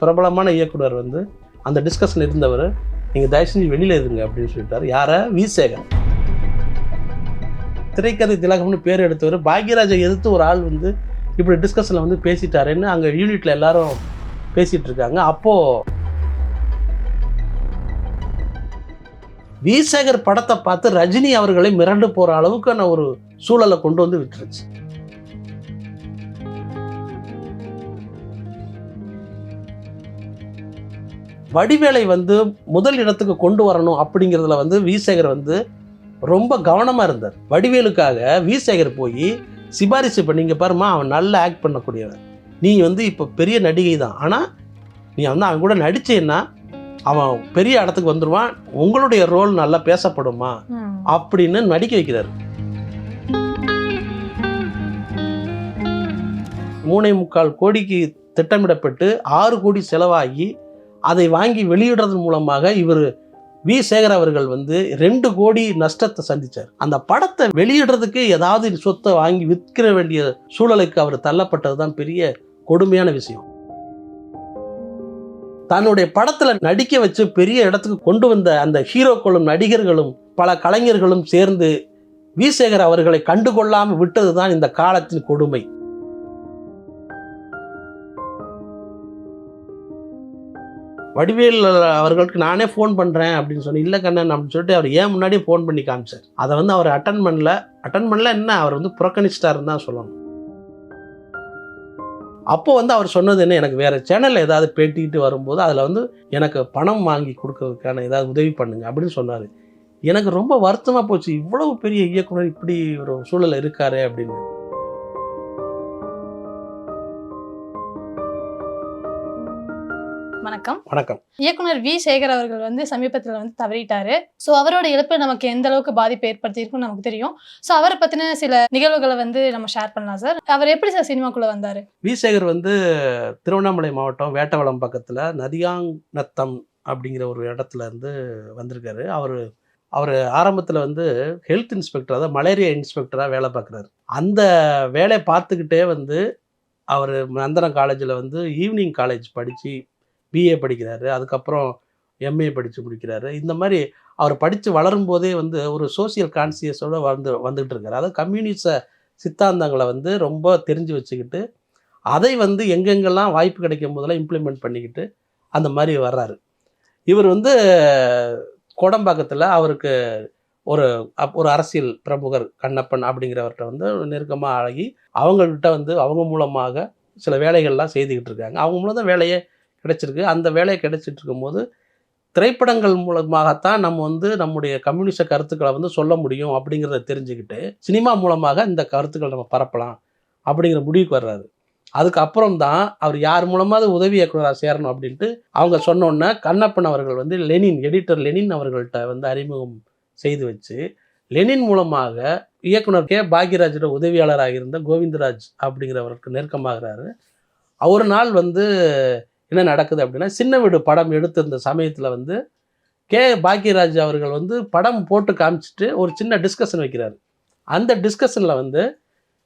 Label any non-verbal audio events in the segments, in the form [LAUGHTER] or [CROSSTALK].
பிரபலமான இயக்குனர் வந்து அந்த டிஸ்கஷன் இருந்தவர் நீங்கள் தயவு செஞ்சு வெளியில் இருங்க அப்படின்னு சொல்லிட்டார். யாரை? விசேகர் திரைக்கதை திலகம்னு பேர் எடுத்தவர் பாக்யராஜை எதிர்த்து ஒரு ஆள் வந்து இப்படி டிஸ்கஷனில் வந்து பேசிட்டாருன்னு அங்கே யூனிட்டில் எல்லாரும் பேசிகிட்டு இருக்காங்க. அப்போது விசேகர் படத்தை பார்த்து ரஜினி அவர்களை மிரண்டு போகிற அளவுக்கான ஒரு சூழலை கொண்டு வந்து விட்டுருச்சு. வடிவேலை வந்து முதல் இடத்துக்கு கொண்டு வரணும் அப்படிங்கிறதுல வந்து விசேகர் வந்து ரொம்ப கவனமாக இருந்தார். வடிவேலுக்காக விசேகர் போய் சிபாரிசு பண்ணிங்க பாருமா அவன் நல்லா ஆக்ட் பண்ணக்கூடியவன். நீ வந்து இப்போ பெரிய நடிகை தான். ஆனால் நீ வந்து அவன் கூட நடிச்சேன்னா அவன் பெரிய இடத்துக்கு வந்துடுவான் உங்களுடைய ரோல் நல்லா பேசப்படுமா. அப்படின்னு நடிக்க வைக்கிறார். மூணே முக்கால் கோடிக்கு திட்டமிடப்பட்டு ஆறு கோடி செலவாகி அதை வாங்கி வெளியிடுறதன் மூலமாக இவர் வி. சேகர் அவர்கள் வந்து ரெண்டு கோடி நஷ்டத்தை சந்தித்தார் அந்த படத்தை வெளியிடுறதுக்கு ஏதாவது சொத்தை வாங்கி விற்கிற வேண்டிய சூழலுக்கு அவர் தள்ளப்பட்டது தான் பெரிய கொடுமையான விஷயம். தன்னுடைய படத்தில் நடிக்க வச்சு பெரிய இடத்துக்கு கொண்டு வந்த அந்த ஹீரோக்களும் நடிகர்களும் பல கலைஞர்களும் சேர்ந்து வி. சேகர் அவர்களை கண்டுகொள்ளாமல் விட்டது தான் இந்த காலத்தின் கொடுமை. வடிவேல் அவர்களுக்கு நானே ஃபோன் பண்ணுறேன் அப்படின்னு சொன்னேன். இல்லை கண்ணன் அப்படின்னு சொல்லிட்டு அவர் ஏன் முன்னாடியே ஃபோன் பண்ணி காமிச்சார். அதை வந்து அவர் அட்டன் பண்ணல. அட்டன் பண்ணல என்ன? அவர் வந்து புறக்கணிச்சிட்டாருன்னு தான் சொல்லணும். அப்போ வந்து அவர் சொன்னது என்ன? எனக்கு வேறு சேனலில் ஏதாவது பேட்டிக்கிட்டு வரும்போது அதில் வந்து எனக்கு பணம் வாங்கி கொடுக்கறதுக்கான ஏதாவது உதவி பண்ணுங்க அப்படின்னு சொன்னார். எனக்கு ரொம்ப வருத்தமாக போச்சு. இவ்வளவு பெரிய இயக்குனர் இப்படி ஒரு சூழல் இருக்காரு அப்படின்னு. வணக்கம். வணக்கம். இயக்குனர் வி. சேகர் அவர்கள் வந்து சமீபத்தில் வந்து தவறிட்டாரு. ஸோ அவரோட இழப்பு நமக்கு எந்த அளவுக்கு பாதிப்பு ஏற்படுத்தியிருக்குன்னு நமக்கு தெரியும். ஸோ அவரை பத்தின சில நிகழ்வுகளை வந்து நம்ம ஷேர் பண்ணலாம் சார் அவர் எப்படி சார் சினிமாக்குள்ள வந்தாரு? வி. சேகர் வந்து திருவண்ணாமலை மாவட்டம் வேட்டவளம் பக்கத்தில் நதியாங்நத்தம் அப்படிங்கிற ஒரு இடத்துல இருந்து வந்திருக்காரு. அவர் அவர் ஆரம்பத்தில் வந்து ஹெல்த் இன்ஸ்பெக்டர் அதாவது மலேரியா இன்ஸ்பெக்டராக வேலை பார்க்குறாரு. அந்த வேலையை பார்த்துக்கிட்டே வந்து அவர் நந்தனம் காலேஜில் வந்து ஈவினிங் காலேஜ் படித்து பிஏ படிக்கிறாரு அதுக்கப்புறம் எம்ஏ படித்து முடிக்கிறாரு. இந்த மாதிரி அவர் படித்து வளரும் போதே வந்து ஒரு சோசியல் கான்சியஸோடு வந்து வந்துகிட்டு இருக்காரு. அதாவது கம்யூனிச சித்தாந்தங்களை வந்து ரொம்ப தெரிஞ்சு வச்சுக்கிட்டு அதை வந்து எங்கெங்கெல்லாம் வாய்ப்பு கிடைக்கும் போதெல்லாம் இம்ப்ளிமெண்ட் பண்ணிக்கிட்டு அந்த மாதிரி வர்றாரு. இவர் வந்து கோடம்பாக்கத்தில் அவருக்கு ஒரு அப்- ஒரு அரசியல் பிரமுகர் கண்ணப்பன் அப்படிங்கிறவர்கிட்ட வந்து நெருக்கமாக ஆகி அவங்கள்ட்ட வந்து அவங்க மூலமாக சில வேலைகள்லாம் செய்துக்கிட்டு இருக்காங்க. அவங்க மூலம் தான் வேலையை கிடைச்சிருக்கு. அந்த வேலையை கிடைச்சிட்டு இருக்கும்போது திரைப்படங்கள் மூலமாகத்தான் நம்ம வந்து நம்முடைய கம்யூனிஸ்ட கருத்துக்களை வந்து சொல்ல முடியும் அப்படிங்கிறத தெரிஞ்சுக்கிட்டு சினிமா மூலமாக இந்த கருத்துக்களை நம்ம பரப்பலாம் அப்படிங்கிற முடிவுக்கு வர்றாரு. அதுக்கப்புறம் தான் அவர் யார் மூலமாவது உதவி இயக்குனராக சேரணும் அப்படின்ட்டு அவங்க சொன்னோன்னே கண்ணப்பன் அவர்கள் வந்து லெனின் எடிட்டர் லெனின் அவர்கள்ட்ட வந்து அறிமுகம் செய்து வச்சு லெனின் மூலமாக இயக்குனர் கே. பாக்யராஜோட உதவியாளராக இருந்த கோவிந்தராஜ் அப்படிங்கிறவருக்கு நெருக்கமாகிறாரு. ஒரு நாள் வந்து என்ன நடக்குது அப்படின்னா சின்ன வீடு படம் எடுத்திருந்த சமயத்தில் வந்து கே. பாக்யராஜ் அவர்கள் வந்து படம் போட்டு காமிச்சிட்டு ஒரு சின்ன டிஸ்கஷன் வைக்கிறாரு. அந்த டிஸ்கஷனில் வந்து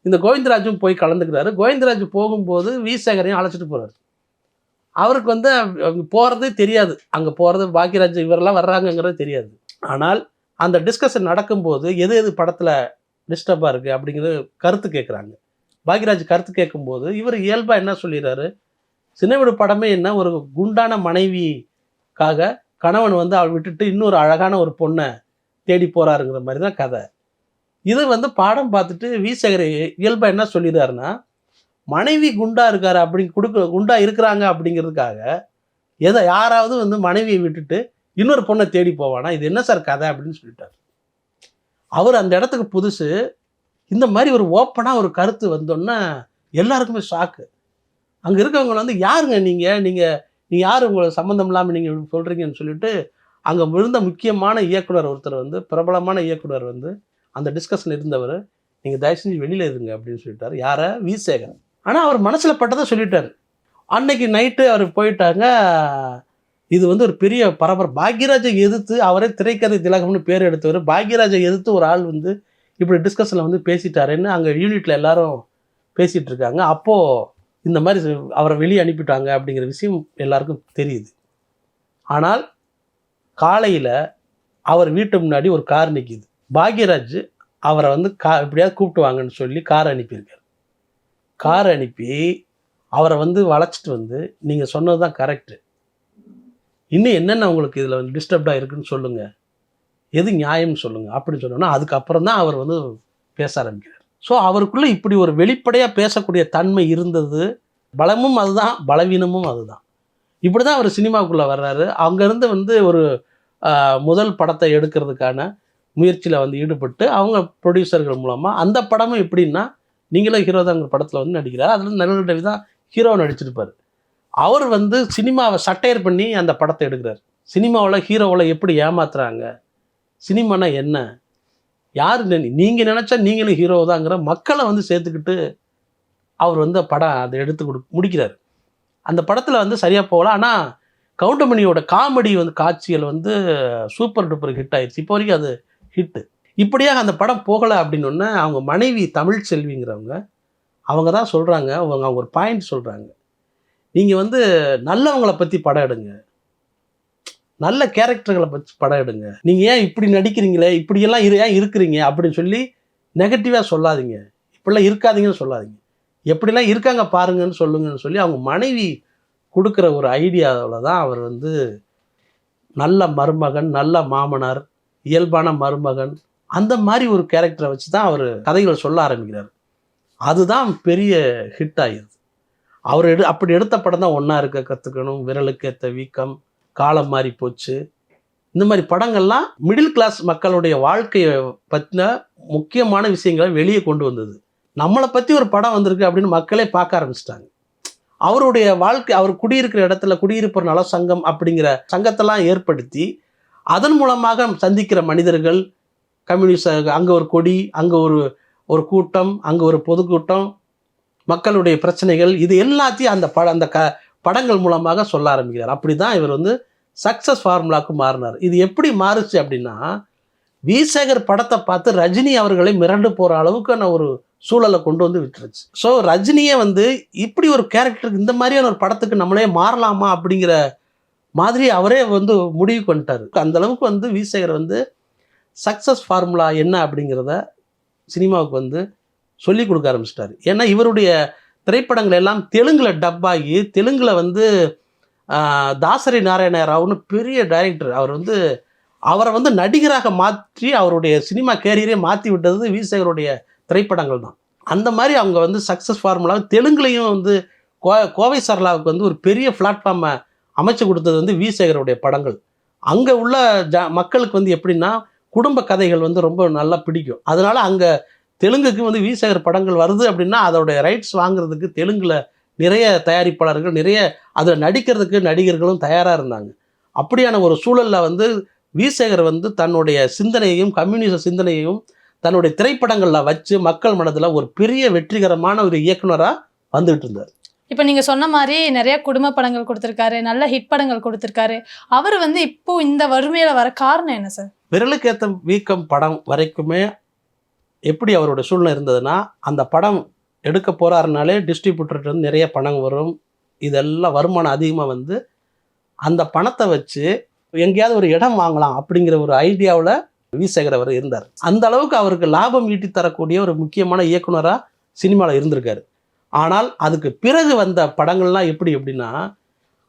இந்த கோவிந்தராஜும் போய் கலந்துக்கிறாரு. கோவிந்தராஜ் போகும்போது வி சேகரையும் அழைச்சிட்டு போகிறாரு அவருக்கு வந்து போகிறதே தெரியாது. அங்கே போகிறது பாக்யராஜ் இவரெல்லாம் வர்றாங்கங்கிறது தெரியாது. ஆனால் அந்த டிஸ்கஷன் நடக்கும்போது எது எது படத்தில் டிஸ்டர்பாக இருக்குது அப்படிங்கிறது கருத்து கேட்குறாங்க பாக்யராஜ் கருத்து கேட்கும்போது இவர் இயல்பாக என்ன சொல்லிடுறாரு? சின்னவீடு படமே என்ன? ஒரு குண்டான மனைவிக்காக கணவன் வந்து அவள் விட்டுட்டு இன்னொரு அழகான ஒரு பொண்ணை தேடி போகிறாருங்கிற மாதிரி தான் கதை. இது வந்து பாடம் பார்த்துட்டு வி சேகர் என்ன சொல்லிடுறாருன்னா மனைவி குண்டா இருக்காரு அப்படி கொடுக்க குண்டா இருக்கிறாங்க அப்படிங்கிறதுக்காக எதை யாராவது வந்து மனைவியை விட்டுட்டு இன்னொரு பொண்ணை தேடி போவானா? இது என்ன சார் கதை அப்படின்னு சொல்லிட்டார். அவர் அந்த இடத்துக்கு புதுசு. இந்த மாதிரி ஒரு ஓப்பனாக ஒரு கருத்து வந்தோன்னா எல்லாருக்குமே ஷாக்கு அங்கே இருக்கவங்க வந்து யாருங்க நீங்கள் நீங்கள் நீ யார்? உங்களை சம்மந்தம் இல்லாமல் நீங்கள் சொல்கிறீங்கன்னு சொல்லிட்டு அங்கே விழுந்த முக்கியமான இயக்குனர் ஒருத்தர் வந்து பிரபலமான இயக்குனர் வந்து அந்த டிஸ்கஷன் இருந்தவர் நீங்கள் தயவு செஞ்சு வெளியில் இருங்க அப்படின்னு சொல்லிட்டார். யாரை? வி சேகரன் ஆனால் அவர் மனசில் பட்டதை சொல்லிட்டார். அன்னைக்கு நைட்டு அவர் போயிட்டாங்க. இது வந்து ஒரு பெரிய பரபர பாக்யராஜை எதிர்த்து அவரே திரைக்கதை திலகம்னு பேர் எடுத்தவர். பாக்யராஜை எதிர்த்து ஒரு ஆள் வந்து இப்படி டிஸ்கஷனில் வந்து பேசிட்டாருன்னு அங்கே யூனிட்டில் எல்லாரும் பேசிகிட்டு இருக்காங்க. அப்போது இந்த மாதிரி அவரை வெளியே அனுப்பிட்டாங்க அப்படிங்கிற விஷயம் எல்லாருக்கும் தெரியுது. ஆனால் காலையில் அவர் வீட்டு முன்னாடி ஒரு கார் நிற்கிது பாக்யராஜ் அவரை வந்து கா எப்படியாவது கூப்பிட்டு வாங்கன்னு சொல்லி கார் அனுப்பியிருக்காரு. கார் அனுப்பி அவரை வந்து வளைச்சிட்டு வந்து நீங்கள் சொன்னது தான் கரெக்டு இன்னும் என்னென்ன உங்களுக்கு இதில் வந்து டிஸ்டர்ப்டாக இருக்குன்னு சொல்லுங்கள் எது நியாயம்னு சொல்லுங்கள் அப்படின்னு சொன்னோன்னா அதுக்கப்புறம் தான் அவர் வந்து பேச ஆரம்பிக்கிறார். ஸோ அவருக்குள்ளே இப்படி ஒரு வெளிப்படையாக பேசக்கூடிய தன்மை இருந்தது. பலமும் அதுதான் பலவீனமும் அதுதான். இப்படி தான் அவர் சினிமாவுக்குள்ளே வர்றாரு. அங்கேருந்து வந்து ஒரு முதல் படத்தை எடுக்கிறதுக்கான முயற்சியில் வந்து ஈடுபட்டு அவங்க ப்ரொடியூசர்கள் மூலமாக அந்த படமும் எப்படின்னா நீங்களும் ஹீரோ தாங்கிற படத்தில் வந்து நடிக்கிறார். அதில் நல்ல ரவி தான் ஹீரோ நடிச்சிருப்பார். அவர் வந்து சினிமாவை சட்டையர் பண்ணி அந்த படத்தை எடுக்கிறார். சினிமாவில் ஹீரோவில் எப்படி ஏமாத்துறாங்க? சினிமானா என்ன? யார் நீங்கள் நினச்சா நீங்களும் ஹீரோ தாங்கிற மக்களை வந்து சேர்த்துக்கிட்டு அவர் வந்து படம் அதை எடுத்து கொடு முடிக்கிறார். அந்த படத்தில் வந்து சரியாக போகல. ஆனால் கவுண்டமணியோட காமெடி வந்து காட்சிகள் வந்து சூப்பர் டூப்பர் ஹிட் ஆயிடுச்சு. இப்போ வரைக்கும் அது ஹிட்டு இப்படியாக அந்த படம் போகலை அப்படின்னொன்னே அவங்க மனைவி தமிழ் செல்விங்கிறவங்க அவங்க தான் சொல்கிறாங்க அவங்க அவங்க ஒரு பாயிண்ட் சொல்கிறாங்க நீங்கள் வந்து நல்லவங்களை பற்றி படம் எடுங்க. நல்ல கேரக்டர்களை பற்றி படம் எடுங்க. நீங்கள் ஏன் இப்படி நடிக்கிறீங்களே? இப்படியெல்லாம் இரு ஏன் இருக்கிறீங்க? அப்படின்னு சொல்லி நெகட்டிவாக சொல்லாதீங்க. இப்படிலாம் இருக்காதீங்கன்னு சொல்லாதீங்க. எப்படிலாம் இருக்காங்க பாருங்கன்னு சொல்லுங்கன்னு சொல்லி அவங்க மனைவி கொடுக்குற ஒரு ஐடியாவில் தான் அவர் வந்து நல்ல மருமகன் நல்ல மாமனார் இயல்பான மருமகன் அந்த மாதிரி ஒரு கேரக்டரை வச்சு தான் அவர் கதைகளை சொல்ல ஆரம்பிக்கிறார். அதுதான் பெரிய ஹிட் ஆகிடுது அவர் எடு அப்படி எடுத்த படம் தான் ஒன்றா இருக்க கற்றுக்கணும் விரலுக்கு ஏற்ற வீக்கம் காலம் மாறி போச்சு. இந்த மாதிரி படங்கள்லாம் மிடில் கிளாஸ் மக்களுடைய வாழ்க்கையை பற்றின முக்கியமான விஷயங்களை வெளியே கொண்டு வந்தது. நம்மளை பற்றி ஒரு படம் வந்திருக்கு அப்படின்னு மக்களே பார்க்க ஆரம்பிச்சிட்டாங்க. அவருடைய வாழ்க்கை அவர் குடியிருக்கிற இடத்துல குடியிருப்போர் நல சங்கம் அப்படிங்கிற சங்கத்தெல்லாம் ஏற்படுத்தி அதன் மூலமாக சந்திக்கிற மனிதர்கள் கம்யூனிஸ்ட் அங்கே ஒரு கொடி அங்கே ஒரு ஒரு கூட்டம் அங்கே ஒரு பொதுக்கூட்டம் மக்களுடைய பிரச்சனைகள் இது எல்லாத்தையும் அந்த பட அந்த க படங்கள் மூலமாக சொல்ல ஆரம்பிக்கிறார். அப்படி தான் இவர் வந்து சக்ஸஸ் ஃபார்முலாவுக்கு மாறினார். இது எப்படி மாறுச்சு அப்படின்னா விசேகர் படத்தை பார்த்து ரஜினி அவர்களை மிரண்டு போகிற அளவுக்கான ஒரு சூழலை கொண்டு வந்து விட்டுருச்சு. ஸோ ரஜினியே வந்து இப்படி ஒரு கேரக்டருக்கு இந்த மாதிரியான ஒரு படத்துக்கு நம்மளே மாறலாமா அப்படிங்கிற மாதிரி அவரே வந்து முடிவுக்கு வந்துட்டார் அந்த அளவுக்கு வந்து விசேகர் வந்து சக்ஸஸ் ஃபார்முலா என்ன அப்படிங்கிறத சினிமாவுக்கு வந்து சொல்லி கொடுக்க ஆரம்பிச்சிட்டாரு. ஏன்னா இவருடைய திரைப்படங்கள் எல்லாம் தெலுங்கில் டப் ஆகி தெலுங்கில் வந்து தாசரி நாராயண ராவ்னு பெரிய டைரக்டர் அவர் வந்து அவரை வந்து நடிகராக மாற்றி அவருடைய சினிமா கேரியரே மாற்றி விட்டது விசேகருடைய திரைப்படங்கள் தான். அந்த மாதிரி அவங்க வந்து சக்ஸஸ் ஃபார்முலா தெலுங்குலையும் வந்து கோ கோவை சரளாவுக்கு வந்து ஒரு பெரிய பிளாட்ஃபார்மை அமைச்சு கொடுத்தது வந்து விசேகருடைய படங்கள். அங்கே உள்ள ஜ மக்களுக்கு வந்து எப்படின்னா குடும்ப கதைகள் வந்து ரொம்ப நல்லா பிடிக்கும். அதனால் அங்கே தெலுங்குக்கு வந்து விசேகர் படங்கள் வருது அப்படின்னா அதோடைய ரைட்ஸ் வாங்குறதுக்கு தெலுங்குல நிறைய தயாரிப்பாளர்கள் நிறைய அதில் நடிக்கிறதுக்கு நடிகர்களும் தயாராக இருந்தாங்க. அப்படியான ஒரு சூழலில் வந்து விசேகர் வந்து தன்னுடைய சிந்தனையையும் கம்யூனிச சிந்தனையையும் தன்னுடைய திரைப்படங்களில் வச்சு மக்கள் மனதில் ஒரு பெரிய வெற்றிகரமான ஒரு இயக்குனராக வந்துட்டு இருந்தார். இப்போ நீங்க சொன்ன மாதிரி நிறைய குடும்ப படங்கள் கொடுத்திருக்காரு நல்ல ஹிட் படங்கள் கொடுத்திருக்காரு. அவர் வந்து இப்போ இந்த வறுமையில வர காரணம் என்ன சார் விரலுக்கேத்த வீக்கம் படம் வரைக்குமே எப்படி அவரோட சூழ்நிலை இருந்ததுன்னா அந்த படம் எடுக்க போகிறாருனாலே டிஸ்ட்ரிபியூட்டர்கிட்ட வந்து நிறைய பணம் வரும். இதெல்லாம் வருமானம் அதிகமாக வந்து அந்த பணத்தை வச்சு எங்கேயாவது ஒரு இடம் வாங்கலாம் அப்படிங்கிற ஒரு ஐடியாவில் விசேகர் அவர் இருந்தார். அந்த அளவுக்கு அவருக்கு லாபம் ஈட்டி தரக்கூடிய ஒரு முக்கியமான இயக்குனராக சினிமாவில் இருந்திருக்காரு. ஆனால் அதுக்கு பிறகு வந்த படங்கள்லாம் எப்படி எப்படின்னா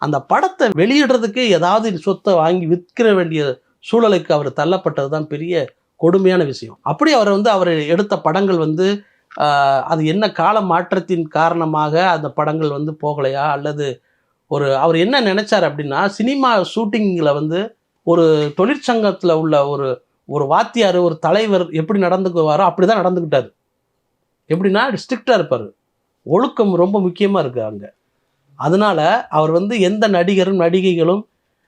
அந்த படத்தை வெளியிடுறதுக்கு ஏதாவது சொத்தை வாங்கி விற்கிற வேண்டிய சூழலுக்கு அவர் தள்ளப்பட்டது தான் பெரிய கொடுமையான விஷயம். அப்படி அவர் வந்து அவர் எடுத்த படங்கள் வந்து அது என்ன கால மாற்றத்தின் காரணமாக அந்த படங்கள் வந்து போகலையா? அல்லது ஒரு அவர் என்ன நினைச்சார் அப்படின்னா சினிமா ஷூட்டிங்கில் வந்து ஒரு தொழிற்சங்கத்தில் உள்ள ஒரு ஒரு வாத்தியார் ஒரு தலைவர் எப்படி நடந்துக்குவாரோ அப்படி தான் நடந்துக்கிட்டார். எப்படின்னா ஸ்ட்ரிக்டாக இருப்பார். ஒழுக்கம் ரொம்ப முக்கியமாக இருக்குது அங்கே. அதனால அவர் வந்து எந்த நடிகரும் நடிகைகளும்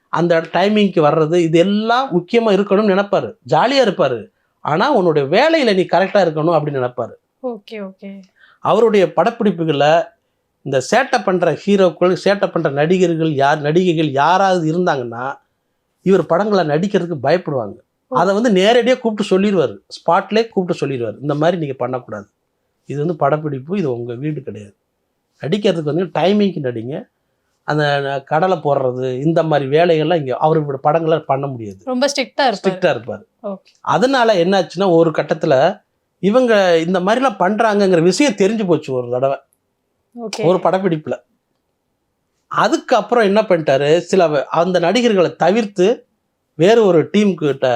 அந்த டைமிங்க்கு வர்றது இது எல்லாம் முக்கியமாக இருக்கணும்னு நினைப்பாரு. ஜாலியாக இருப்பார். ஆனால் உன்னுடைய வேலையில் நீ கரெக்டாக இருக்கணும் அப்படின்னு நினைப்பாரு. ஓகே ஓகே அவருடைய படப்பிடிப்புகளில் இந்த சேட்டை பண்ணுற ஹீரோக்கள் சேட்டை பண்ணுற நடிகர்கள் யார் நடிகைகள் யாராவது இருந்தாங்கன்னா இவர் படங்களை நடிக்கிறதுக்கு பயப்படுவாங்க. அதை வந்து நேரடியாக கூப்பிட்டு சொல்லிடுவார். ஸ்பாட்லேயே கூப்பிட்டு சொல்லிடுவார். இந்த மாதிரி நீங்கள் பண்ணக்கூடாது. இது வந்து படப்பிடிப்பு இது உங்கள் வீடு கிடையாது. நடிக்கிறதுக்கு வந்து டைமிங்க்கு நடிங்க. அந்த கடலை போடுறது இந்த மாதிரி வேலைகள்லாம் இங்கே அவர் இப்படி படங்களை பண்ண முடியாது. ரொம்ப ஸ்ட்ரிக்டா இருப்பாரு. ஸ்ட்ரிக்டாக இருப்பார். அதனால என்னாச்சுன்னா ஒரு கட்டத்தில் இவங்க இந்த மாதிரிலாம் பண்ணுறாங்கங்கிற விஷயம் தெரிஞ்சு போச்சு ஒரு தடவை. ஒரு படப்பிடிப்பில். அதுக்கப்புறம் என்ன பண்ணிட்டாரு சில அந்த நடிகர்களை தவிர்த்து வேறு ஒரு டீம் கிட்ட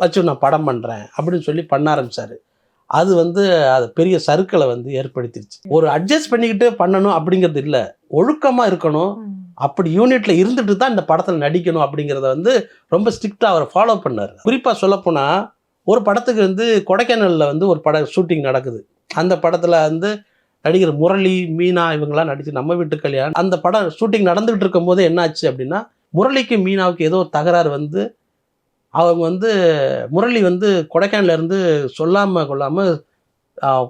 வச்சு நான் படம் பண்ணுறேன் அப்படின்னு சொல்லி பண்ண ஆரம்பிச்சாரு. அது வந்து அது பெரிய சறுக்களை வந்து ஏற்படுத்திடுச்சு ஒரு அட்ஜஸ்ட் பண்ணிக்கிட்டு பண்ணணும் அப்படிங்கிறது இல்லை. ஒழுக்கமாக இருக்கணும். அப்படி யூனிட்ல இருந்துட்டு தான் இந்த படத்தில் நடிக்கணும் அப்படிங்கிறத வந்து ரொம்ப ஸ்ட்ரிக்டாக அவர் ஃபாலோ பண்ணார். குறிப்பாக சொல்லப்போனால் ஒரு படத்துக்கு வந்து கொடைக்கானலில் வந்து ஒரு பட ஷூட்டிங் நடக்குது. அந்த படத்தில் வந்து நடிகர் முரளி மீனா இவங்கெல்லாம் நடிச்சு நம்ம வீட்டு கல்யாணம். அந்த படம் ஷூட்டிங் நடந்துகிட்டு இருக்கும் போது என்னாச்சு அப்படின்னா முரளிக்கு மீனாவுக்கு ஏதோ ஒரு தகராறு வந்து அவங்க வந்து முரளி வந்து கொடைக்கானல்ல இருந்து சொல்லாமல் கொள்ளாமல்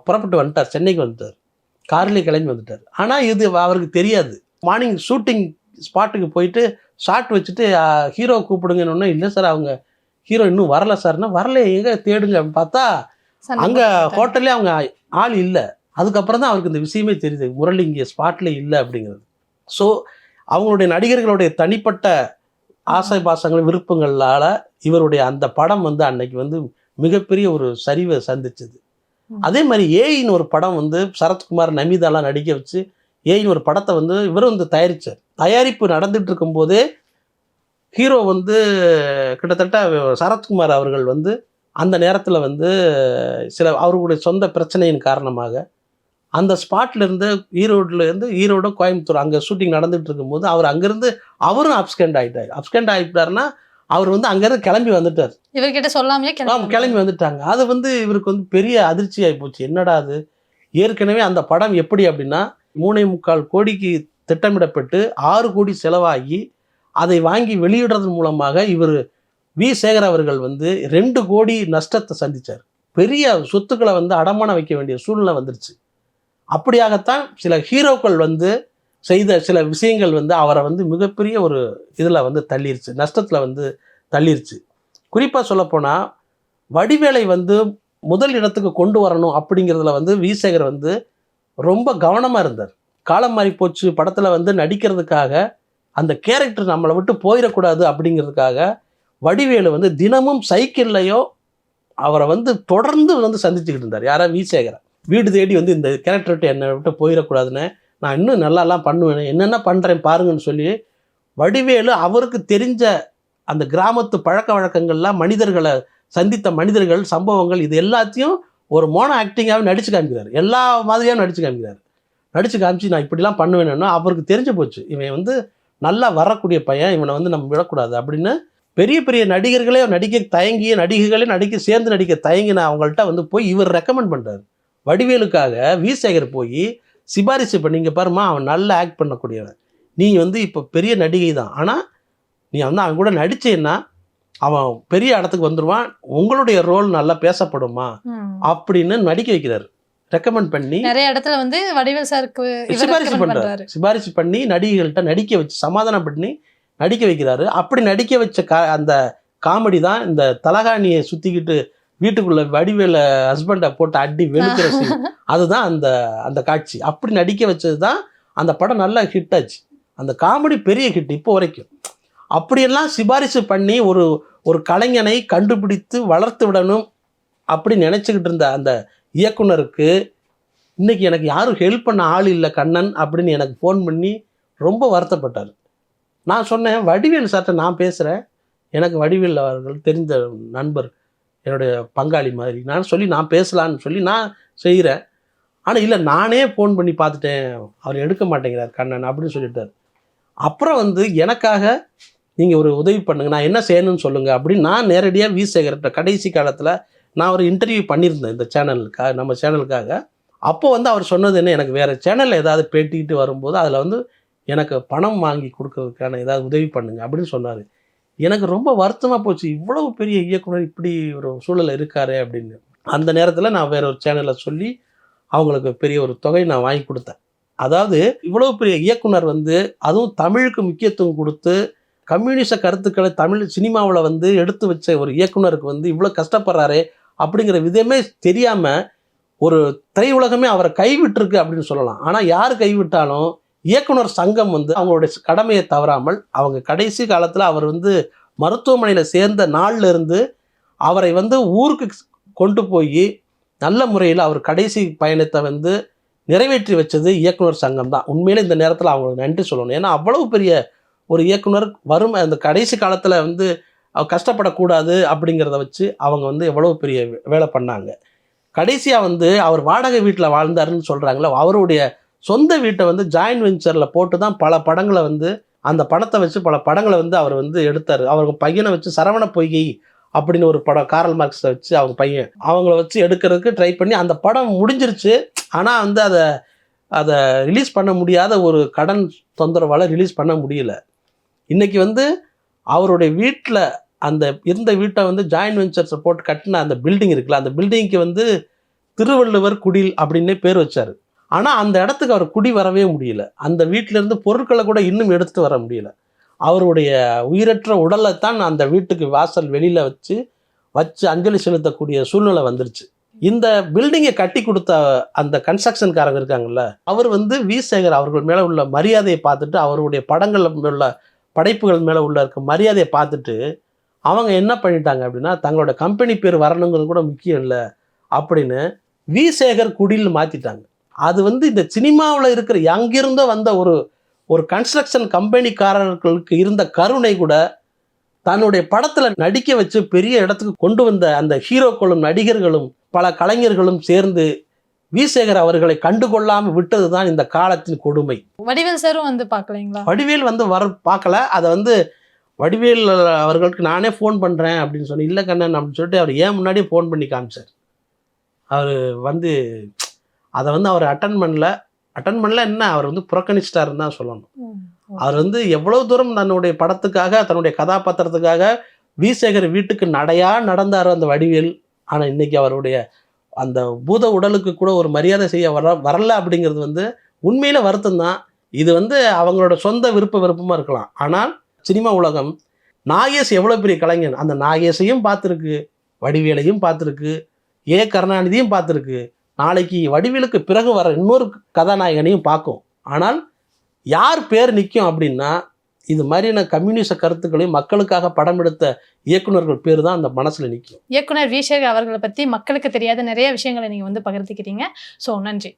புறப்பட்டு வந்துட்டார். சென்னைக்கு வந்துட்டார். கார்லேயே கிளம்பி வந்துட்டார். ஆனால் இது அவருக்கு தெரியாது. மார்னிங் ஷூட்டிங் ஸ்பாட்டுக்கு போயிட்டு ஷாட் வச்சுட்டு ஹீரோ கூப்பிடுங்கன்னு இல்லை சார் அவங்க ஹீரோ இன்னும் வரல சார்னா வரல எங்கே தேடுங்க? அப்படின்னு பார்த்தா அங்கே. ஹோட்டல்லே அவங்க ஆள் இல்லை. அதுக்கப்புறம் தான் அவருக்கு இந்த விஷயமே தெரியுது. முரளி இங்கே ஸ்பாட்டில் இல்லை அப்படிங்கிறது. ஸோ அவங்களுடைய நடிகர்களுடைய தனிப்பட்ட ஆசை பாசங்கள் விருப்பங்களால் இவருடைய அந்த படம் வந்து அன்னைக்கு வந்து மிகப்பெரிய ஒரு சரிவை சந்திச்சது. அதே மாதிரி ஏயின்னு ஒரு படம் வந்து சரத்குமார் நமிதாலாம் நடிக்க வச்சு ஏயின்னு ஒரு படத்தை வந்து இவரும் வந்து தயாரித்தார் தயாரிப்பு நடந்துட்டு இருக்கும்போதே ஹீரோ வந்து கிட்டத்தட்ட சரத்குமார் அவர்கள் வந்து அந்த நேரத்தில் வந்து சில அவர்களுடைய சொந்த பிரச்சனையின் காரணமாக அந்த ஸ்பாட்லேருந்து இருந்து ஈரோடு கோயம்புத்தூர் அங்கே ஷூட்டிங் நடந்துகிட்டு இருக்கும்போது அவர் அங்கேருந்து அவரும் அப்ஸ்கண்ட் ஆகிட்டார் அப்ஸ்கெண்ட் ஆகிட்டாருன்னா அவர் வந்து அங்கேருந்து கிளம்பி வந்துட்டார். இவர்கிட்ட சொல்லாமலே ஆமாம் கிளம்பி வந்துட்டாங்க. அது வந்து இவருக்கு வந்து பெரிய அதிர்ச்சி ஆகி போச்சு என்னடா அது? ஏற்கனவே அந்த படம் எப்படி அப்படின்னா மூணே முக்கால் கோடிக்கு திட்டமிடப்பட்டு ஆறு கோடி செலவாகி அதை வாங்கி வெளியிடுறது மூலமாக இவர் வி. சேகர் அவர்கள் வந்து ரெண்டு கோடி நஷ்டத்தை சந்திச்சார். பெரிய சொத்துக்களை வந்து அடமானம் வைக்க வேண்டிய சூழ்நிலை வந்துருச்சு. அப்படியாகத்தான் சில ஹீரோக்கள் வந்து செய்த சில விஷயங்கள் வந்து அவரை வந்து மிகப்பெரிய ஒரு இதில் வந்து தள்ளிருச்சு நஷ்டத்தில் வந்து தள்ளிருச்சு. குறிப்பாக சொல்லப்போனால் வடிவேலை வந்து முதல் இடத்துக்கு கொண்டு வரணும் அப்படிங்கிறதுல வந்து விசேகர் வந்து ரொம்ப கவனமாக இருந்தார். காலம் மாறி போச்சு படத்தில் வந்து நடிக்கிறதுக்காக அந்த கேரக்டர் நம்மளை விட்டு போயிடக்கூடாது அப்படிங்கிறதுக்காக வடிவேலு வந்து தினமும் சைக்கிள்லையோ அவரை வந்து தொடர்ந்து வந்து சந்திச்சுக்கிட்டு இருந்தார். யாரா? விசேகரை வீடு தேடி வந்து இந்த கேரக்டர்கிட்ட என்னை விட்டு போயிடக்கூடாதுன்னு நான் இன்னும் நல்லாலாம் பண்ணுவேன் என்னென்ன பண்ணுறேன் பாருங்கன்னு சொல்லி வடிவேலு அவருக்கு தெரிஞ்ச அந்த கிராமத்து பழக்க வழக்கங்கள்லாம் மனிதர்களை சந்தித்த மனிதர்கள் சம்பவங்கள் இது எல்லாத்தையும் ஒரு மோனோ ஆக்டிங்காகவே நடிச்சு காமிக்கிறார். எல்லா மாதிரியாகவும் நடிச்சு காமிக்கிறார். நடிச்சு காமிச்சு நான் இப்படிலாம் பண்ணுவேன்னா அவருக்கு தெரிஞ்சு போச்சு. இவன் வந்து நல்லா வரக்கூடிய பையன் இவனை வந்து நம்ம விடக்கூடாது அப்படின்னு பெரிய பெரிய நடிகர்களே நடிக்க தயங்கிய நடிகைகளே நடிக்க சேர்ந்து நடிக்க தயங்கின அவங்கள்ட்ட வந்து போய் இவர் ரெக்கமெண்ட் பண்ணுறாரு வடிவேலுக்காக வி சேகர் போய் சிபாரிசு பண்ணி இங்கே பாருமா அவன் நல்லா ஆக்ட் பண்ணக்கூடியவன். நீ வந்து இப்போ பெரிய நடிகை தான். ஆனால் நீ வந்து அவன் கூட நடிச்சேன்னா அவன் பெரிய இடத்துக்கு வந்துடுவான் உங்களுடைய ரோல் நல்லா பேசப்படுமா. அப்படின்னு நடிக்க வைக்கிறாரு. ரெக்கமெண்ட் பண்ணி நிறைய இடத்துல வந்து வடிவேல் சாருக்கு சிபாரிசு பண்றாரு. சிபாரிசு பண்ணி நடிகைகள்கிட்ட நடிக்க வச்சு சமாதானம் பண்ணி நடிக்க வைக்கிறாரு. அப்படி நடிக்க வச்ச கா அந்த காமெடி தான் இந்த தலகாணியை சுத்திக்கிட்டு வீட்டுக்குள்ள வடிவேல ஹஸ்பண்டை போட்டு அடி வெளுக்கிற scene. [LAUGHS] அதுதான் அந்த அந்த காட்சி. அப்படி நடிக்க வச்சது தான் அந்த படம் நல்லா ஹிட் ஆச்சு. அந்த காமெடி பெரிய ஹிட் இப்போ வரைக்கும். அப்படியெல்லாம் சிபாரிசு பண்ணி ஒரு ஒரு கலைஞனை கண்டுபிடித்து வளர்த்து விடணும் அப்படி நினச்சிக்கிட்டு இருந்த அந்த இயக்குனருக்கு இன்னைக்கு எனக்கு யாரும் ஹெல்ப் பண்ண ஆள் இல்லை கண்ணன் அப்படின்னு எனக்கு ஃபோன் பண்ணி ரொம்ப வருத்தப்பட்டார். நான் சொன்னேன் வடிவேல் சார்ட்ட நான் பேசுகிறேன் எனக்கு வடிவேல் அவர்கள் தெரிந்த நண்பர் என்னுடைய பங்காளி மாதிரி. நான் சொல்லி நான் பேசலான்னு சொல்லி நான் செய்கிறேன் ஆனால் இல்லை நானே ஃபோன் பண்ணி பார்த்துட்டேன். அவர் எடுக்க மாட்டேங்கிறார் கண்ணன் அப்படின்னு சொல்லிட்டார். அப்புறம் வந்து எனக்காக நீங்கள் ஒரு உதவி பண்ணுங்கள் நான் என்ன செய்யணும்னு சொல்லுங்கள் அப்படின்னு நான் நேரடியாக வி. சேகர்கிட்ட கடைசி காலத்தில் நான் ஒரு இன்டர்வியூ பண்ணியிருந்தேன் இந்த சேனலுக்காக நம்ம சேனலுக்காக அப்போ வந்து அவர் சொன்னது என்ன எனக்கு வேறு சேனலில் ஏதாவது பேட்டிக்கிட்டு வரும்போது அதில் வந்து எனக்கு பணம் வாங்கி கொடுக்கறதுக்கான ஏதாவது உதவி பண்ணுங்கள் அப்படின்னு சொன்னார். எனக்கு ரொம்ப வருத்தமாக போச்சு. இவ்வளவு பெரிய இயக்குனர் இப்படி ஒரு சூழல் இருக்காரு அப்படின்னு. அந்த நேரத்தில் நான் வேற ஒரு சேனலில் சொல்லி அவங்களுக்கு பெரிய ஒரு தொகை நான் வாங்கி கொடுத்தேன். அதாவது இவ்வளவு பெரிய இயக்குனர் வந்து அதுவும் தமிழுக்கு முக்கியத்துவம் கொடுத்து கம்யூனிச கருத்துக்களை தமிழ் சினிமாவில் வந்து எடுத்து வச்ச ஒரு இயக்குனருக்கு வந்து இவ்வளோ கஷ்டப்படுறாரே அப்படிங்கிற விதமே தெரியாமல் ஒரு திரையுலகமே அவரை கைவிட்டிருக்கு அப்படின்னு சொல்லலாம். ஆனால் யார் கைவிட்டாலும் இயக்குனர் சங்கம் வந்து அவங்களுடைய கடமையை தவறாமல் அவங்க கடைசி காலத்தில் அவர் வந்து மருத்துவமனையில் சேர்ந்த நாள்ல இருந்து அவரை வந்து ஊருக்கு கொண்டு போய் நல்ல முறையில் அவர் கடைசி பயணத்தை வந்து நிறைவேற்றி வச்சது இயக்குனர் சங்கம் தான். உண்மையிலே இந்த நேரத்தில் அவங்களுக்கு நன்றி சொல்லணும். ஏன்னா அவ்வளவு பெரிய ஒரு இயக்குனர் வரும் அந்த கடைசி காலத்தில் வந்து அவர் கஷ்டப்படக்கூடாது அப்படிங்கிறத வச்சு அவங்க வந்து எவ்வளவு பெரிய வேலை பண்ணாங்க. கடைசியாக வந்து அவர் வாடகை வீட்டில் வாழ்ந்தாருன்னு சொல்கிறாங்களே அவருடைய சொந்த வீட்டை வந்து ஜாயின்ட் வெஞ்சரில் போட்டு தான் பல படங்களை வந்து அந்த பணத்தை வச்சு பல படங்களை வந்து அவர் வந்து எடுத்தார். அவங்க பையனை வச்சு சரவண பொய்கை அப்படின்னு ஒரு படம் காரல் மார்க்ஸை வச்சு அவங்க பையன். அவங்கள வச்சு எடுக்கிறதுக்கு ட்ரை பண்ணி அந்த படம் முடிஞ்சிருச்சு. ஆனால் வந்து அதை அதை ரிலீஸ் பண்ண முடியாத ஒரு கடன் தொந்தரவால் ரிலீஸ் பண்ண முடியல. இன்றைக்கி வந்து அவருடைய வீட்டில் அந்த இருந்த வீட்டை வந்து ஜாயின்ட் வெஞ்சர்ஸை போட்டு கட்டின அந்த பில்டிங் இருக்குல்ல அந்த பில்டிங்க்கு வந்து திருவள்ளுவர் குடில் அப்படின்னே பேர் வச்சார். ஆனால் அந்த இடத்துக்கு அவர் குடி வரவே முடியல. அந்த வீட்டிலேருந்து பொருட்களை கூட இன்னும் எடுத்துகிட்டு வர முடியல. அவருடைய உயிரற்ற உடலை தான் அந்த வீட்டுக்கு வாசல் வெளியில் வச்சு வச்சு அஞ்சலி செலுத்தக்கூடிய சூழ்நிலை வந்துருச்சு. இந்த பில்டிங்கை கட்டி கொடுத்த அந்த கன்ஸ்ட்ரக்ஷன்காரங்க இருக்காங்கல்ல அவர் வந்து வி. சேகர் அவர்கள் மேலே உள்ள மரியாதையை பார்த்துட்டு அவருடைய படங்கள் உள்ள படைப்புகள் மேலே உள்ள இருக்க மரியாதையை பார்த்துட்டு அவங்க என்ன பண்ணிட்டாங்க அப்படின்னா தங்களோட கம்பெனி பேர் வரணுங்கிறது கூட முக்கியம் இல்லை அப்படின்னு வி. சேகர் மாற்றிட்டாங்க அது வந்து இந்த சினிமாவில் இருக்கிற அங்கிருந்தோ வந்த ஒரு ஒரு கன்ஸ்ட்ரக்ஷன் கம்பெனிக்காரர்களுக்கு இருந்த கருணை கூட தன்னுடைய படத்தில் நடிக்க வச்சு பெரிய இடத்துக்கு கொண்டு வந்த அந்த ஹீரோக்களும் நடிகர்களும் பல கலைஞர்களும் சேர்ந்து வி சேகர் அவர்களை கண்டுகொள்ளாமல் விட்டது தான் இந்த காலத்தின் கொடுமை. வடிவேல் சாரும் வந்து பார்க்கலைங்களா? வடிவேல் வந்து வர பார்க்கல. அதை வந்து வடிவேல் அவர்களுக்கு நானே ஃபோன் பண்ணுறேன் அப்படின்னு சொன்னேன். இல்லை கண்ணன் அப்படின்னு சொல்லிட்டு அவர் ஏன் முன்னாடியே ஃபோன் பண்ணி காமிச்சார். அவர் வந்து அதை வந்து அவர் அட்டன் பண்ணல. அட்டன் பண்ணல என்ன? அவர் வந்து புறக்கணிச்சிட்டாருன்னு தான் சொல்லணும். அவர் வந்து எவ்வளவு தூரம் தன்னுடைய படத்துக்காக தன்னுடைய கதாபாத்திரத்துக்காக வி சேகர் வீட்டுக்கு நடையா நடந்தார் அந்த வடிவேல் ஆனால் இன்னைக்கு அவருடைய அந்த பூத உடலுக்கு கூட ஒரு மரியாதை செய்ய வர வரல அப்படிங்கிறது வந்து உண்மையில வருத்தம் தான். இது வந்து அவங்களோட சொந்த விருப்ப விருப்பமாக இருக்கலாம். ஆனால் சினிமா உலகம் நாகேஷ் எவ்வளோ பெரிய கலைஞன்? அந்த நாகேஷையும் பார்த்துருக்கு வடிவேலையும் பார்த்துருக்கு ஏ கருணாநிதியும் பார்த்துருக்கு. நாளைக்கு வடிவிலுக்கு பிறகு வர இன்னொரு கதாநாயகனையும் பார்க்கும். ஆனால் யார் பேர் நிற்கும் அப்படின்னா இது மாதிரியான கம்யூனிச கருத்துக்களையும் மக்களுக்காக படம் எடுத்த இயக்குனர்கள் பேர் தான் அந்த மனசில் நிற்கும் இயக்குனர் வி அவர்களை பற்றி மக்களுக்கு தெரியாத நிறைய விஷயங்களை நீங்கள் வந்து பகிர்ந்துக்கிறீங்க ஸோ நன்றி.